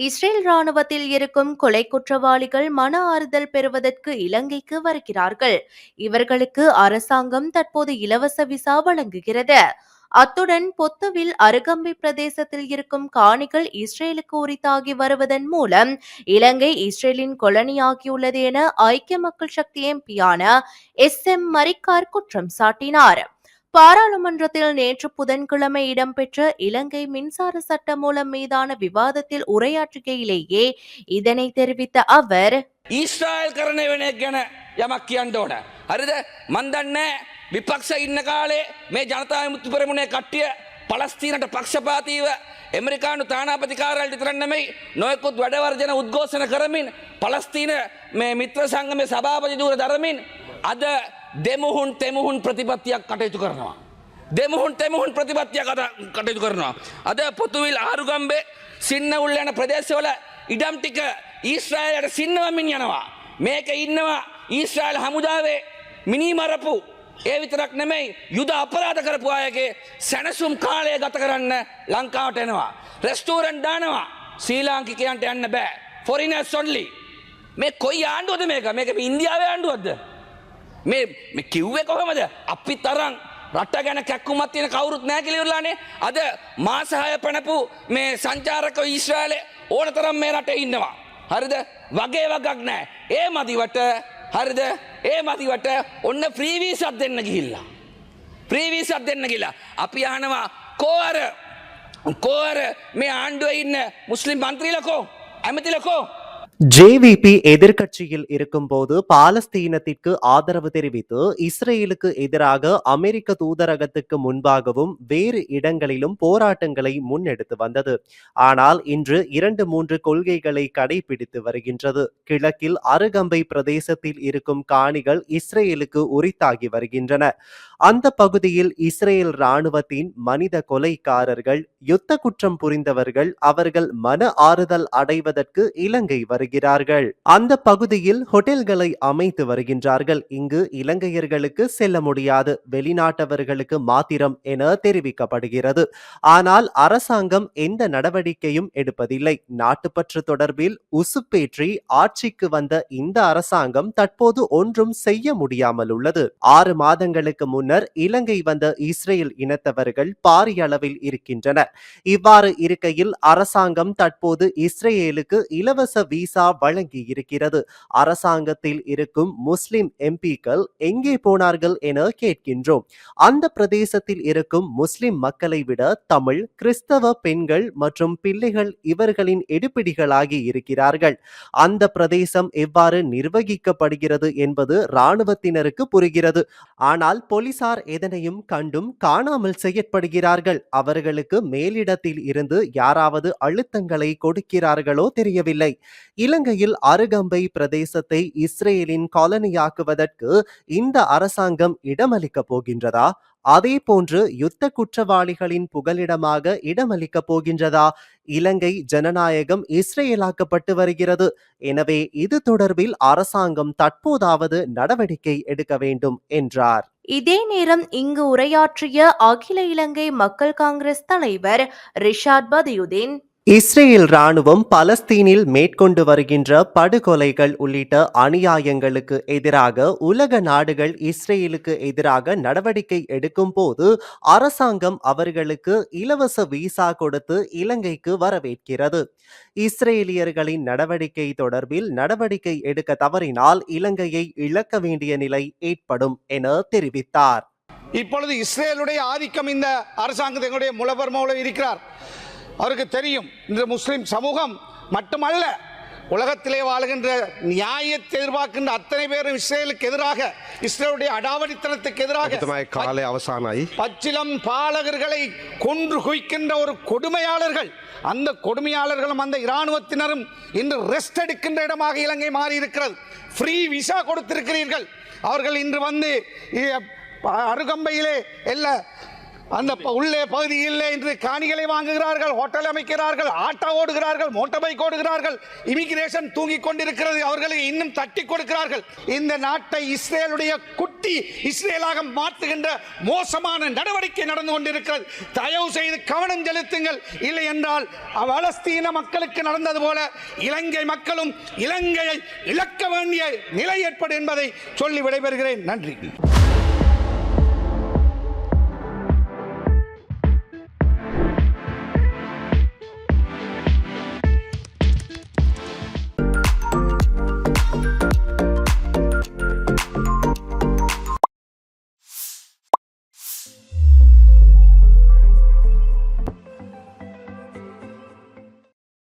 Israel ராணுவத்தில் இருக்கும் கொலை குற்றவாளிகள் மன ஆறுதல் பெறுவதற்கு இலங்கைக்கு வருகிறார்கள். இவர்களுக்கு அரசாங்கம் தற்போது இலவச விசா வழங்குகிறது. அத்துடன் பொத்துவில் அருகம்பி பிரதேசத்தில் இருக்கும் காணிகள் இஸ்ரேலுக்கு உரித்தாகி வருவதன் மூலம் இலங்கை இஸ்ரேலின் கொலனியாகியுள்ளது என ஐக்கிய மக்கள் சக்தி எம்பியான எஸ் எம் மரிக்கார் குற்றம் சாட்டினார். பாராளுமன்றத்தில் நேற்று புதன்கிழமை இடம்பெற்ற இலங்கை மின்சார சட்ட மூலம் மீதான விவாதத்தில் உரையாற்றுகையிலேயே இதனை தெரிவித்த அவர் ඊශ්‍රායල් කරන වෙන එක ගැන යමක් කියන්න ඕන. හරිද මන්දන්නේ විපක්ෂ ඉන්න කාලේ මේ ජනතා මුත්තු පෙරමුණේ කට්ටිය පලස්තීනට පක්ෂපාතීව එමරිකානු තානාපතිකාරල්ට තරන්නමයි නොයකුත් වැඩවර්ජන උද්ගෝෂණ කරමින් පලස්තීන මේ මිත්‍ර සංගමය සභාපති දූර දරමින් අද දෙමුහුන් තෙමුහුන් ප්‍රතිපත්තියක් කටයුතු කරනවා. දෙමුහුන් තෙමුහුන් ප්‍රතිපත්තිය කටයුතු කරනවා. අද පොතුවිල් ආරුගම්බේ සින්න උල් යන ප්‍රදේශවල ඉඩම් ටික ඊශ්‍රායලට සින්නවමින් යනවා. මේක ඉන්නවා ඊශ්‍රායල් හමුදාවේ මිනිමරපු ඒ විතරක් නෙමෙයි යුද අපරාධ කරපු අයගේ සැනසුම් කාලය ගත කරන්න ලංකාවට එනවා. රෙස්ටෝරන්් දානවා ශ්‍රී ලාංකිකයන්ට යන්න බෑ. ෆොරිනස් සොන්ලි. මේ කොයි ආණ්ඩුවද මේක මේක ඉන්දියාව ආණ්ඩුවක්ද. මේ මේ කිව්වේ කොහොමද? අපි තරම් රට ගැන කැක්කුමත් තියෙන කවුරුත් නෑ කිලිවරලානේ අද මාසහය පැනපු මේ සංචාරක ඊශ්‍රායලය ඕන තරම් මේ රටේ ඉන්නවා. හරිද? වගේ වගක් නෑ ඒ මදිවට හරිද? ඒ මදිවට ඔන්න ප්‍රීවීසත් දෙන්න ගිහිල්ලා. ප්‍රීවීසත් දෙන්න ගිලා අපි අහනවා කෝअර කෝअර මේ ආණ්ඩුව ඉන්න මුස්ලිම් මන්ත්‍රීලකෝ? ඇමතිලකෝ? ஜேவிபி எதிர்கட்சியில் இருக்கும்போது பாலஸ்தீனத்திற்கு ஆதரவு தெரிவித்து இஸ்ரேலுக்கு எதிராக அமெரிக்க தூதரகத்துக்கு முன்பாகவும் வேறு இடங்களிலும் போராட்டங்களை முன்னெடுத்து வந்தது. ஆனால் இன்று இரண்டு மூன்று கொள்கைகளை கடைபிடித்து வருகின்றது. கிழக்கில் அருகம்பை பிரதேசத்தில் இருக்கும் காணிகள் இஸ்ரேலுக்கு உரித்தாகி வருகின்றன. அந்த பகுதியில் இஸ்ரேல் ராணுவத்தின் மனித கொலைக்காரர்கள் யுத்த குற்றம் புரிந்தவர்கள் அவர்கள் மன ஆறுதல் அடைவதற்கு இலங்கை வருகிறார்கள். அந்த பகுதியில் ஹோட்டல்களை அமைத்து வருகின்றார்கள். இங்கு இலங்கையர்களுக்கு செல்ல முடியாது. வெளிநாட்டவர்களுக்கு மாத்திரம் என தெரிவிக்கப்படுகிறது. ஆனால் அரசாங்கம் எந்த நடவடிக்கையும் எடுப்பதில்லை. நாட்டுப்பற்று தொடர்பில் உசுப்பேற்றி ஆட்சிக்கு வந்த இந்த அரசாங்கம் தற்போது ஒன்றும் செய்ய முடியாமல் உள்ளது. ஆறு மாதங்களுக்கு முன்னர் இலங்கை வந்த இஸ்ரேல் இனத்தவர்கள் பாரிய அளவில் இருக்கின்றனர். இவ்வாறு இருக்கையில் அரசாங்கம் தற்போது இஸ்ரேலுக்கு இலவச விசா வழங்கி இருக்கிறது அரசாங்கத்தில் இருக்கும் முஸ்லிம் எம்பிக்கள் எங்கே போனார்கள் என கேட்கின்றோம். அந்த பிரதேசத்தில் இருக்கும் முஸ்லிம் மக்களை விட தமிழ் கிறிஸ்தவ பெண்கள் மற்றும் பிள்ளைகள் இவர்களின் எடுப்பிடிகளாகி இருக்கிறார்கள். அந்த பிரதேசம் எவ்வாறு நிர்வகிக்கப்படுகிறது என்பது இராணுவத்தினருக்கு புரிகிறது. ஆனால் போலீஸ் போலீசார் எதனையும் கண்டும் காணாமல் செய்யப்படுகிறார்கள் அவர்களுக்கு மேலிடத்தில் இருந்து யாராவது அழுத்தங்களை கொடுக்கிறார்களோ தெரியவில்லை. இலங்கையில் அருகம்பை பிரதேசத்தை இஸ்ரேலின் காலனியாக்குவதற்கு இந்த அரசாங்கம் இடமளிக்கப் போகின்றதா? அதே போன்று யுத்த குற்றவாளிகளின் புகலிடமாக இடமளிக்கப் போகின்றதா? இலங்கை ஜனநாயகம் இஸ்ரேலாக்கப்பட்டு வருகிறது. எனவே இது தொடர்பில் அரசாங்கம் தற்போதாவது நடவடிக்கை எடுக்க வேண்டும் என்றார். இதே நேரம் இங்கு உரையாற்றிய அகில இலங்கை மக்கள் காங்கிரஸ் தலைவர் ரிஷாட் பதியுதீன் இஸ்ரேல் ராணுவம் பலஸ்தீனில் மேற்கொண்டு வருகின்ற படுகொலைகள் உள்ளிட்ட அநியாயங்களுக்கு எதிராக உலக நாடுகள் இஸ்ரேலுக்கு எதிராக நடவடிக்கை எடுக்கும் போது அரசாங்கம் அவர்களுக்கு இலவச விசா கொடுத்து இலங்கைக்கு வரவேற்கிறது. இஸ்ரேலியர்களின் நடவடிக்கை தொடர்பில் நடவடிக்கை எடுக்க தவறினால் இலங்கையை இழக்க வேண்டிய நிலை ஏற்படும் என தெரிவித்தார். இப்பொழுது இஸ்ரேலுடைய ஆதிக்கம் இந்த அரசாங்கத்தினுடைய முலவர் மூலம் இருக்கிறார். அவருக்கு தெரியும். இந்த முஸ்லீம் சமூகம் மட்டுமல்ல உலகத்திலே வாழ்கின்ற நியாயத்தை எதிர்பார்க்கின்ற அத்தனை பேரும் இஸ்ரேலுக்கு எதிராக இஸ்ரேலுடைய அடாவடித்தனத்துக்கு எதிராக காலை அவசானாய். பச்சிலம் பாலகர்களை கொன்று குவிக்கின்ற ஒரு கொடுமையாளர்கள் அந்த கொடுமையாளர்களும் அந்த இராணுவத்தினரும் இன்று ரெஸ்ட் எடுக்கின்ற இடமாக இலங்கை மாறி இருக்கிறது ஃப்ரீ விசா கொடுத்திருக்கிறீர்கள். அவர்கள் இன்று வந்து அருகம்பையிலே எல்லா அந்த ப- உள்ளே பகுதியில் இன்று காணிகளை வாங்குகிறார்கள் ஹோட்டல் அமைக்கிறார்கள் ஆட்டோ ஓடுகிறார்கள் மோட்டார் பைக் ஓடுகிறார்கள். இமிகிரேஷன் தூங்கி கொண்டிருக்கிறது. அவர்களை இன்னும் தட்டி கொடுக்கிறார்கள். இந்த நாட்டை இஸ்ரேலுடைய குட்டி இஸ்ரேலாக மாற்றுகின்ற மோசமான நடவடிக்கை நடந்து கொண்டிருக்கிறது. தயவு செய்து கவனம் செலுத்துங்கள். இல்லை என்றால் பலஸ்தீன மக்களுக்கு நடந்தது போல இலங்கை மக்களும் இலங்கையை இழக்க வேண்டிய நிலை ஏற்படும் என்பதை சொல்லி விடைபெறுகிறேன். நன்றி.